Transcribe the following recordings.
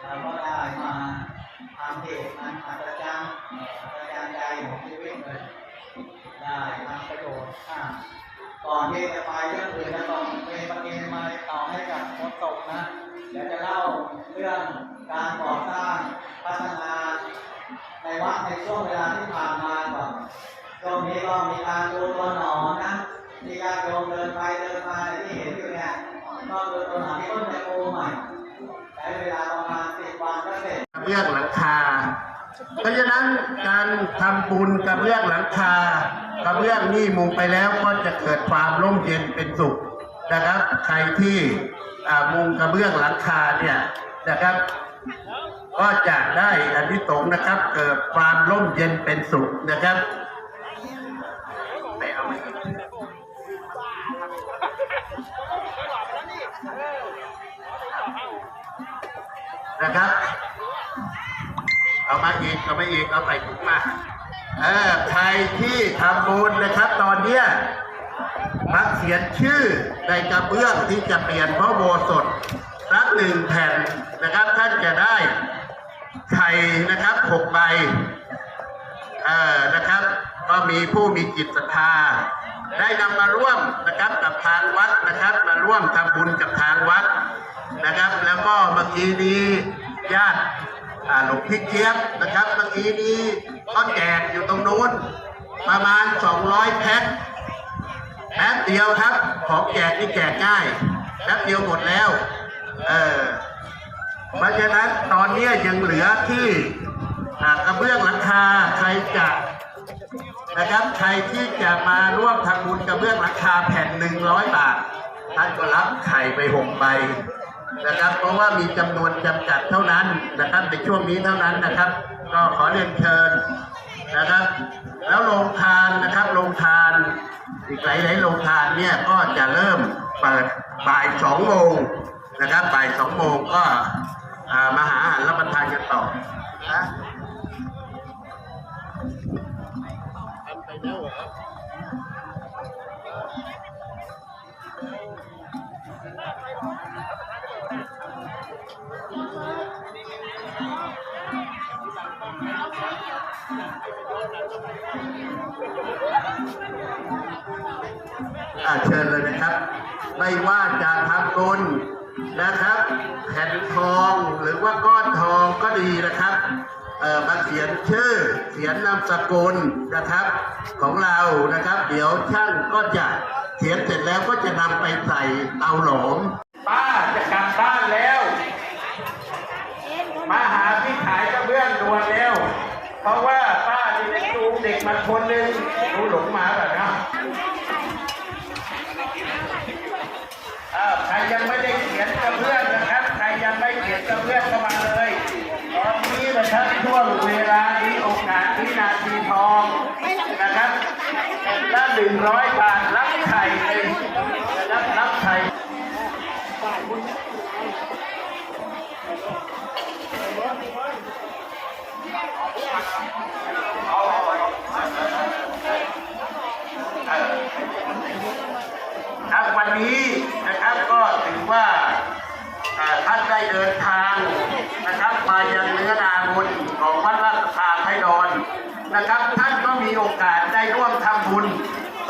เราก็ได้มาทำเหตุมันอัศจรรย์อัศจรรย์ใจของชีวิตเลยได้ทำประโยชน์อะก่อนที่จะไปเรื่องอื่นจะต้องเป็นประเด็นมาต่อให้กับคนตกนะเดี๋ยวจะเล่าเรื่องการก่อสร้างพัฒนาในวัดในช่วงเวลาที่ผ่านมาก่อนช่วงนี้ก็มีการดูตัวหนอนนะมีการโยมเดินไปเดินมาที่เห็นอยู่เนี่ยก็ดูตัวหนอนที่ต้นตะโกใหม่ เวลาระมาณสิบวันก็เสร็จกระเบื้องหลังคา เพราะฉะนั้นการทำบุญกระเบื้องหลังคากระเบื้องนี่มุงไปแล้วก็จะเกิดความร่มเย็นเป็นสุขนะครับ ใครที่มุงกระเบื้องหลังคาเนี่ยนะครับ ก็จะได้อันที่สงนะครับ เกิดความร่มเย็นเป็นสุขนะครับ นะครับ เอามาอีกเอามาอีกเอาใส่ถุงมาเออใครที่ทำบุญนะครับ ตอนเนี้ยมักเขียนชื่อในกระเบื้องที่จะเปลี่ยนพระโบสถสักหนึ่งแผ่นนะครับ ท่านจะได้ไข่นะครับหกใบเออนะครับ ก็มีผู้มีจิตศรัทธา ได้นำมาร่วมนะครับกับทางวัดนะครับ มาร่วมทำบุญกับทางวัดนะครับ แล้วก็เมื่อกี้นี้ ญาติหลวงพี่เจี๊ยบนะครับเมื่อกี้นี้ก็แจกอยู่ตรงนู้น ประมาณ 200 แพ็คแป๊บเดียวครับ ของแจกนี่แจกง่ายแป๊บเดียวหมดแล้วเออเพราะฉะนั้นตอนนี้ยังเหลือที่กระเบื้องหลังคาใครจะนะครับใครที่จะมาร่วมทำบุญกระเบื้องหลังคาแผ่นหนึ่งร้อยบาทท่านก็รับไข่ไปหกใบ นะครับ เพราะว่ามีจำนวนจำกัดเท่านั้นนะครับในช่วงนี้เท่านั้นนะครับ ก็ขอเรียนเชิญนะครับ แล้วโรงทานนะครับโรงทานอีกหลายๆโรงทานเนี่ยก็จะเริ่มเปิดบ่ายสองโมงนะครับบ่ายสองโมงก็มาหาอาหารรับประทานกันต่อนะ อ่าเชิญเลยนะครับ ไม่ว่าจะทำบุญนะครับแผ่นทองหรือว่าก้อนทองก็ดีนะครับเอ่อมาเขียนชื่อเขียนนามสกุลนะครับ ของเรานะครับ เดี๋ยวช่างก็จะเขียนเสร็จแล้วก็จะนำไปใส่เตาหลอมป้าจะกลับบ้านแล้วมาหาที่ขายกระเบื้องด่วนเร็ว เพราะว่าป้านี่ได้ดูเด็กมาคนหนึ่งดูหลงมาแบบนะใครยังไม่ได้เขียนกับเพื่อนนะครับ ใครยังไม่เขียนกับเพื่อนก็มาเลยตอนนี้นะครับช่วงเวลานี้โอกาสวินาทีทองนะครับละหนึ่งร้อยบาท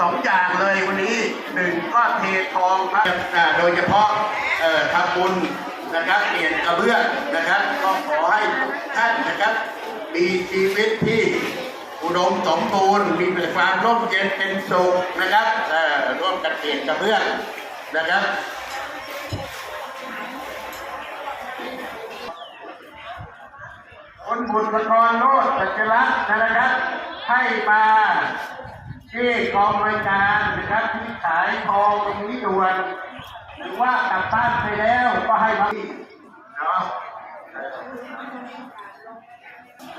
สองอย่างเลยวันนี้หนึ่งก็เททองพระอ่าโดยเฉพาะทำบุญนะครับเปลี่ยนกระเบื้องนะครับ ก็ขอให้ท่านนะครับ มีชีวิตที่อุดมสมบูรณ์มีแต่ความร่มเย็นเป็นสุขนะครับร่วมกันเปลี่ยนกระเบื้องนะครับคนบุตรกรโลดสัจลักษณ์นะครับให้มา ที่กองบริการนะครับที่ขายทองตรงนี้ด่วนหรือว่ากลับบ้านไปแล้วก็ให้มาที่เนาะเ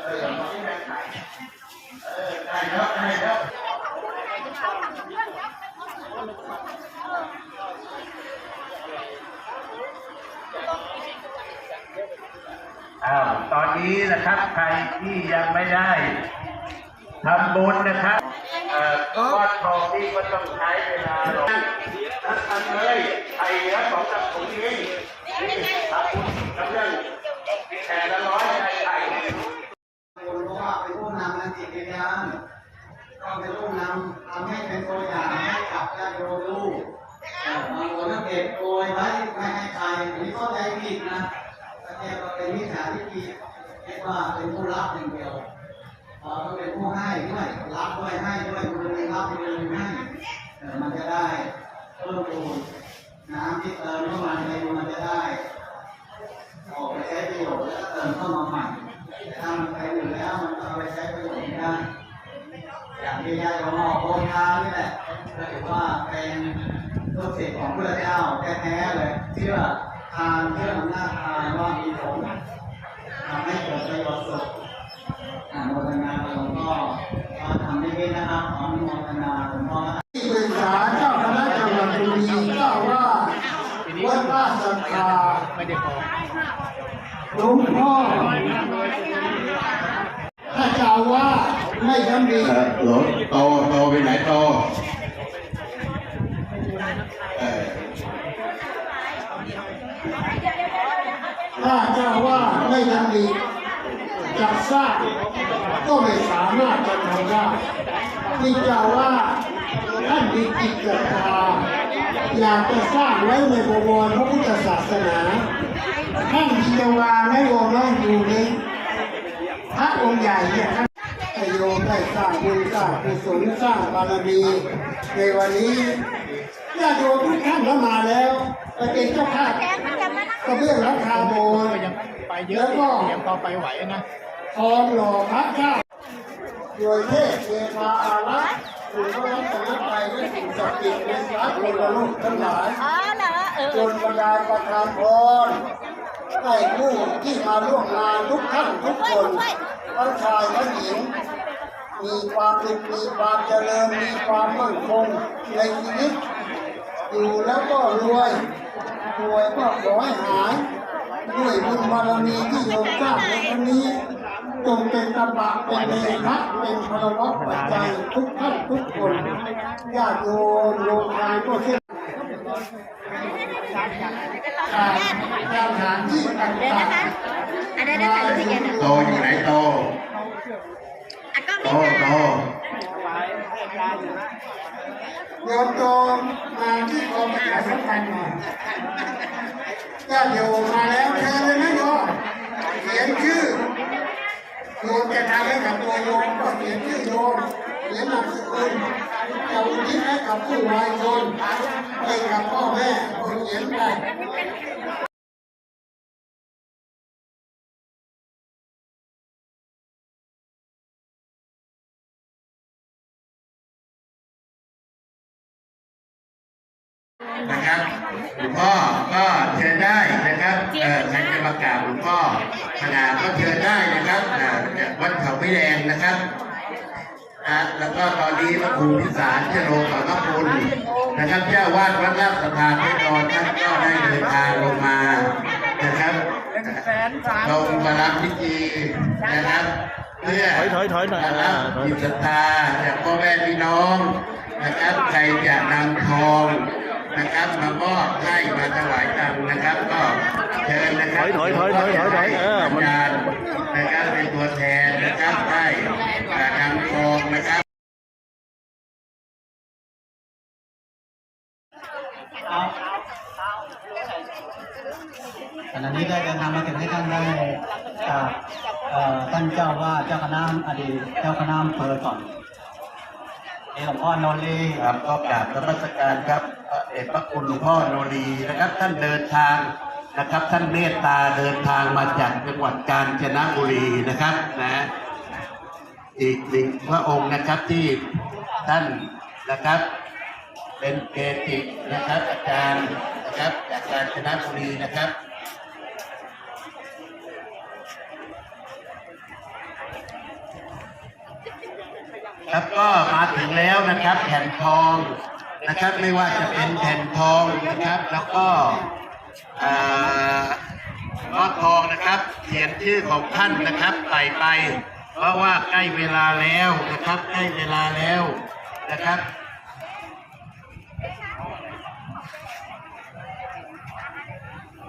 ออได้แล้วได้แล้วอ้าวตอนนี้นะครับใครที่ยังไม่ได้ทำบุญนะครับ ว่าทองนี่ก็ต้องใช้เวลาหรอกนักนเลยไอ้เนื้อของตับถุงนี้ตับคุณน้ำเงินแต่ละร้อยไอ้ไข่ผมรู้ว่าเป็นผู้นำนักจิตวิญญาณก็เป็นผู้นำทำให้เป็นตัวอย่างให้กับญาติโยมลูบางคนก็เก็บโกยไว้ไม่ให้ใครนี่ก็ใจผิดนะแต่แกก็เป็นนิสัยที่ฐิคิดว่าเป็นผู้รับอย่างเดียวเราก็เป็นผู้ให้ด้วยรับด้วยให้ด้วย เออมันจะได้เพิ่มพูนน้ำที่เติมเข้ามาในรูมันจะได้ออกไปใช้ประโยชน์แล้วก็เติมเข้ามาใหม่แต่ถ้ามันไปอยู่แล้วมันก็เอาไปใช้ประโยชน์ไม่ได้อย่างที่ญาติโยมอโรงทานนี่แหละก็ถือว่าเป็นลูกศิษย์ของพระเจ้าแท้ๆเลยเชื่อทานเชื่ออำนาจทานว่ามีผลทำให้เกิดประโยชน์สุขอนุโมทนาหลวงพ่อทำได้ดีนะครับขออนุโมทนาหลวงพ่อ ที่ปรึกษาเจ้าคณะจังหวัดบุรีเจ้าว่าวัดราชสัทธาหลวงพ่อถ้าเจ้าว่าไม่ทำดีเออโหลโตโตไปไหนโตเออถ้าเจ้าว่าไม่ทำดีจะสร้างก็ไม่สามารถจะทำได้ที่เจ้าว่าท่านมีจิตศรัทธา อยากจะสร้างไว้ในบวรพระพุทธศาสนาท่านที่จะวางให้วงนั้นอยู่ในพระองค์ใหญ่เนี่ยท่านให้โยมได้สร้างบุญสร้างกุศลสร้างบารมี ในวันนี้ญาติโยมทุกท่านเข้ามาแล้วไปเป็นเจ้าภาพกระเบื้องหลังคาโบสถ์ไปเยอะยังพอไปไหวนะทองหล่อพระเจ้าโดยเทพเทวาอารักษ์ หรือพระรัตนตรัยและสิ่งศักดิ์สิทธิ์ในสากลโลกทั้งหลายอ๋อเหรอเออจนบรรดาลประทานพรให้ผู้ที่มาร่วมงานทุกท่านทุกคนทั้งชายทั้งหญิง มีความสุขมีความเจริญมีความมั่นคงในชีวิต อยู่แล้วก็รวยรวยก็ขอให้หายด้วยบุญบารมีที่โยมสร้างในครั้งนี้ จงเป็นตบะเป็นเนรพักเป็นพลวัตปัจจัยทุกท่านทุกคนญาติโยมโลกายก็เช่นการสถานที่ต่เดี๋ยวานะคะงอันนี้ได้ถ่ายรูปกันนโตอยู่ไหนโตโตโตโยมโยมมาที่กองประชาสัมพันธ์หน่อยญาติโยมมาแล้วเชิญเลยนะโยมเขียนชื่อ โยมจะทำให้กับตัวโยมก็เขียนชื่อโยมเขียนนามสกุลจะอุทิศให้กับผู้วายชนให้กับพ่อแม่ก็เขียนไปนะครับหลวงพ่อ ก็เชิญได้นะครับเออใครจะมากราบหลวงพ่อขนาดก็เชิญได้นะครับอ่าจากวัดเขาไม่แดงนะครับอะแล้วก็ตอนนี้พระครูพิสารเจโรขอบพระคุณนะครับเจ้าวาดวัดราชสภาพระนอนท่านก็ได้เดินทางลงมานะครับลงมารับพิธีนะครับเพื่อถอยถอยถอยหน่อยมารับอ่าถอยจิตศรัทธาจากพ่อแม่พี่น้องนะครับใครจะนำทอง นะครับมามอบให้มาถวายตังค์นะครับ ก็เชิญนะครับถอยถอยถอยถอยถอยเออมันอาจารย์นะครับเป็นตัวแทนนะครับได้อ่านำทองนะครับขณะนี้ได้เดินทางมาถึงให้ท่านได้กราบเอ่อท่านเจ้าว่าเจ้าคณะอดีตเจ้าคณะอำเภอก่อนนี่หลวงพ่อโนรีครับก็กราบนมัสการครับพระ เดชพระคุณหลวงพ่อโนรีนะครับ ท่านเดินทางนะครับ ท่านเมตตาเดินทางมาจากจังหวัดกาญจนบุรีนะครับนะอีกหนึ่งพระองค์นะครับที่ท่านนะครับ เป็นเกจินะครับ อาจารย์นะครับจากกาญจนบุรีนะครับครับก็มาถึงแล้วนะครับแผ่นทอง นะครับไม่ว่าจะเป็นแผ่นทองนะครับ แล้วก็เอ่อก้อนทองนะครับ เขียนชื่อของท่านนะครับใส่ไป เพราะว่าใกล้เวลาแล้วนะครับ ใกล้เวลาแล้วนะครับ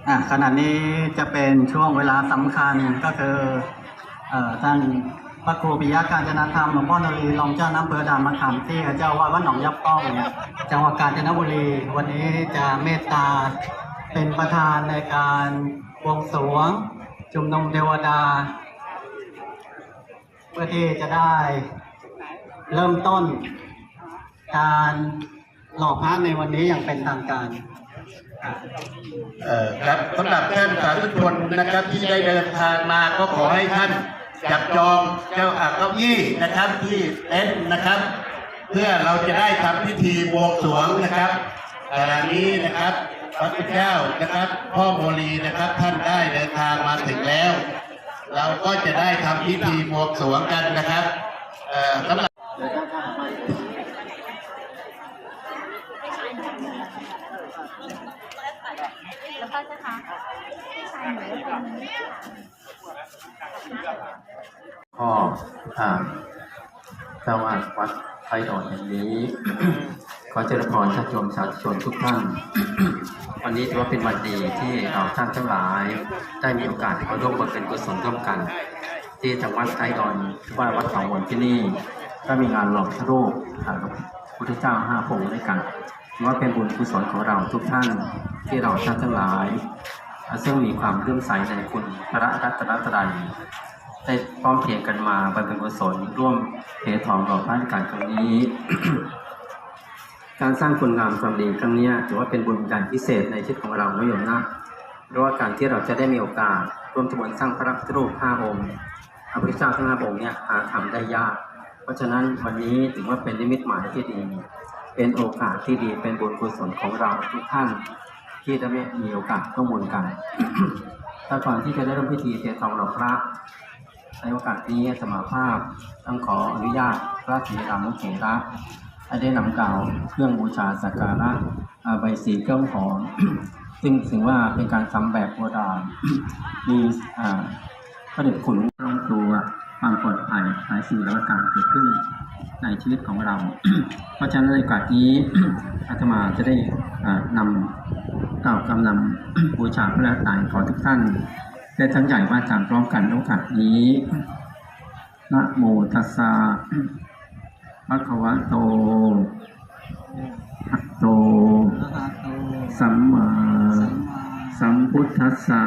อะขณะนี้จะเป็นช่วงเวลาสำคัญก็คือเอ่อท่าน พระครูปิยะการจนธรรมหลวงพ่อนรีรองเจ้าน้ำอำเภอด่านมะขามที่เจ้าวาดวัดหนองยับป้องเนี่ยจังหวัดกาญจนบุรี วันนี้จะเมตตาเป็นประธานในการบวงสรวง จุมนุมเทวดา เพื่อที่จะได้เริ่มต้น การหล่อพระในวันนี้อย่างเป็นทางการครับสำหรับท่านสาธุชนนะครับที่ได้เดินทางมาก็ขอให้ท่าน จับจองเจ้าอาเก้าอี้นะครับที่เต็นท์นะครับ เพื่อเราจะได้ทำพิธีบวงสรวงนะครับขณะนี้นะครับพระพุทธเจ้านะครับ พ่อโมลีนะครับท่านได้เดินทางมาถึงแล้ว เราก็จะได้ทำพิธีบวงสรวงกันนะครับเอ่อสำหรับ แล้วก็จะคะพี่ชายหนูก็เป็น พ่อ อ่าเจ้าอาวาสวัดไทยดอนแห่งนี้ ขอเจริญพรชาติชนสาธุชนทุกท่าน วันนี้ถือว่าเป็นวันดีที่เราท่านทั้งหลาย ได้มีโอกาสมาร่วมบำเพ็ญกุศลร่วมกัน ที่จังหวัดไทยดอนว่าวัดเขาวนที่นี่ ก็มีงานหล่อพระรูปพระพุทธเจ้าห้าพระองค์ด้วยกันถือว่าเป็นบุญกุศลของเราทุกท่านที่เราท่านทั้งหลายซึ่งมีความเลื่อมใสในคุณพระรัตนตรัย ได้พร้อมเพรียงกันมาบำเพ็ญกุศลร่วมเททองหล่อพระการครั้งนี้ การสร้างคุณงามความดีครั้งนี้ถือว่าเป็นบุญใหญ่พิเศษในชีวิตของเรานะโยมนะเพราะว่าการที่เราจะได้มีโอกาสร่วมทบุญสร้างพระพุทธรูปห้าองค์พระพุทธเจ้าทั้งห้าองค์เนี่ยหาทำได้ยาก เพราะฉะนั้นวันนี้ถือว่าเป็นนิมิตหมายที่ดี เป็นโอกาสที่ดีเป็นบุญกุศลของเราทุกท่านที่ได้มีโอกาสร่วมบุญกันแต่ก่อนที่จะได้ริ่มพิธีเทียนทองหล่อพระ ในโอกาสนี้สมาภาพต้องขออนุญาตพระศรีรามเถระให้ได้นำกล่าวเครื่องบูชาสักการะใบสีเครื่องหอมซึ่งถือว่าเป็นการทำแบบโบราณมีอ่าพระเดชคุณรองตัวความปลอดภัยหลายสิ่งหลายประการเกิดขึ้นในชีวิตของเรา เพราะฉะนั้นในโอกาสนี้อาตมาจะได้นำกล่าวคำนำบูชาพระตนตรัยขอทุกท่าน ได้ทั้งใหญ่ว่าจารพร้อมกันในโอกาสนี้ นะโมตัสสะภะคะวะโตอะโตอะระหะโตสัมมาสัมมา สัมพุทธัสสะ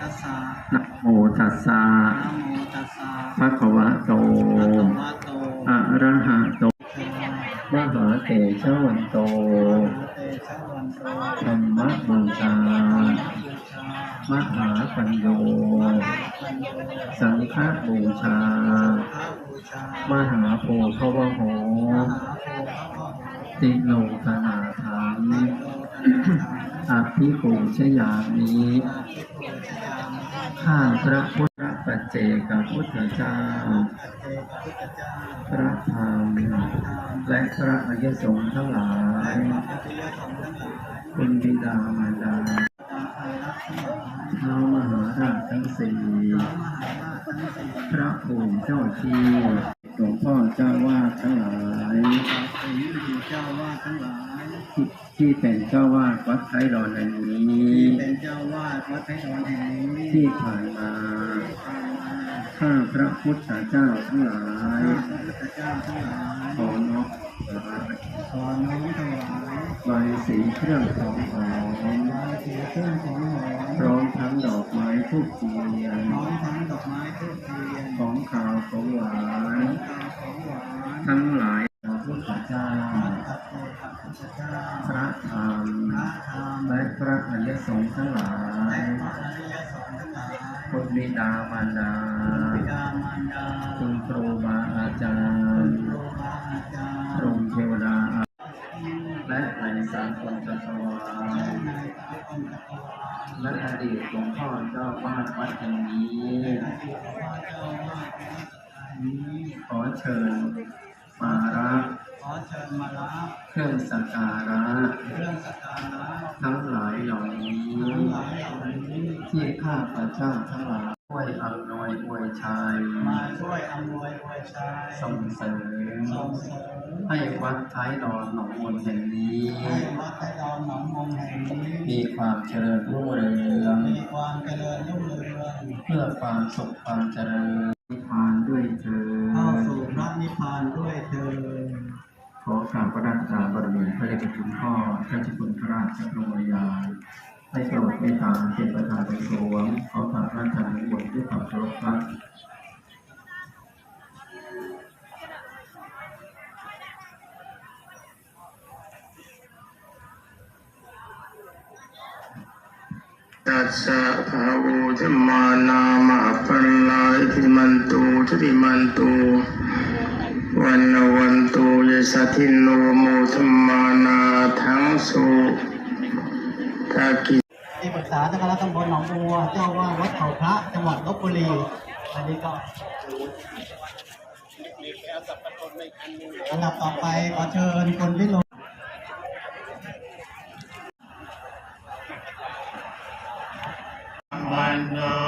ตัสสะนะโมตัสสะนะโมตัสสะภะคะวะโตอะระหะโตอะระหะโตเทวะมหาเตชะวันโตเตชะวันโตธรรมบูชาบูชา มหาปัญโยปัญโย สังฆบูชาพระบูชามหาโพภวโหมหาโพธิ์พระวโหติโลกนาถังอภิปูชยามิข้าพระพุทธปัจเจกพุทธเจ้า พระธรรมและพระอริยสงฆ์ทั้งหลาย คุณบิดามารดาท้าว มหาราชทั้งสี่พระภูมิเจ้าที่หลวงพ่อเจ้าวาดทั้งหลายเจ้าวาดทั้งหลายที่เป็นเจ้าวาดวัดไทยรอนแห่งนี้เป็นเจ้าวาดวัดไทยดอนแห่งนี้ที่ผ่านมาข้าพระพุทธเจ้าทั้งหลายขอนอบวายขอน้อมถวายใบสีเครื่องของหอมใบสีเครื่องของหอม อมทั้งดอกไม้ทูบเทียนพร้อมทั้งดอกไม้ทูบเทียนของขาวของหวานข้าวของหวานทั้งหลายพระพุทธเจ้าพระโพธิพระพุทธเจ้าพระธรรมพระธรรมและพระอริยสงฆ์ทั้งหลายพระอริยสงฆ์ทั้งหลายคุณบิดามารดาบิดามารดาคุณครูบาอาจารย์ครูบาอาจารพระย์องค์เทวดาและในสากลจักรวาล และอดีตหลวงพ่อเจ้าวาดวัดแห่งนี้ขอเชิญมารับขอเชิญมารับเครื่องสักการะเครื่องสักการะทั้งหลายเหล่านี้ทั้งหลายเหล่านี้ที่ข้าพระเจ้าทั้งหลายช่วยอำนวยอวยชัยมาช่วยอำนวยอวยชัยส่งเสริมส่งเสริม ให้วัดท้ายดอนหนองมนแห่งนี้ ให้วัดไทยดอนหนองมงแห่งนี้ มีความเจริญรุ่งเรืองมีความเจริญรุ่งเรืองเพื่อความสุขความเจริญนิพพานด้วยเธอเข้าสู่พระนิพพานด้วยเธอญขอกราบพระราชาบรมีพระเดชคุณพ่อพระเจ้าคุณพระราชกรมยาให้โปรดเมตตาเป็นประธานในหลวงขอฝากราชารนิมนต์ด้วยความเคารพครับ สสะภะคะวะธมานามาปัลลาอิทิมันตุทิติมันตุวันนวันตุยสัทธิโนโมธรรมานาทั้งสุทากิที่ปรึกษาเจ้าคณะตำบลหนองบัวเจ้าว่าวัดเขาพระจังหวัดลบบุรีอันนี้ก็อันดับต่อไปขอเชิญคุณวิโร จน์มันโน